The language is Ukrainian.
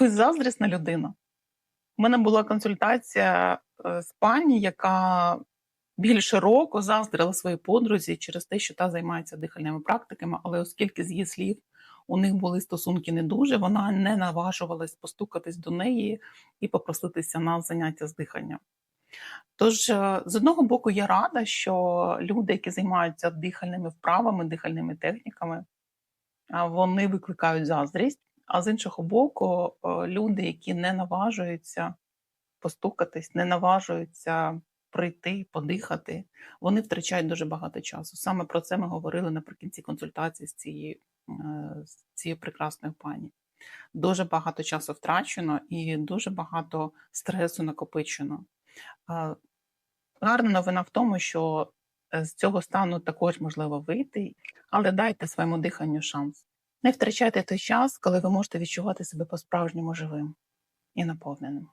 ви заздрісна людина. У мене була консультація е, з пані, яка більше року заздрила своїй подрузі через те, що та займається дихальними практиками, але оскільки з її слів у них були стосунки не дуже, вона не наважувалась постукатись до неї і попроситися на заняття з дихання. Тож, е, з одного боку, я рада, що люди, які займаються дихальними вправами, дихальними техніками, вони викликають заздрість. А з іншого боку, е, люди, які не наважуються постукатись, не наважуються прийти, подихати, вони втрачають дуже багато часу. Саме про це ми говорили наприкінці консультації з цією, е, з цією прекрасною пані. Дуже багато часу втрачено і дуже багато стресу накопичено. Гарна новина в тому, що е, з цього стану також можливо вийти, але дайте своєму диханню шанс. Не втрачайте той час, коли ви можете відчувати себе по-справжньому живим і наповненим.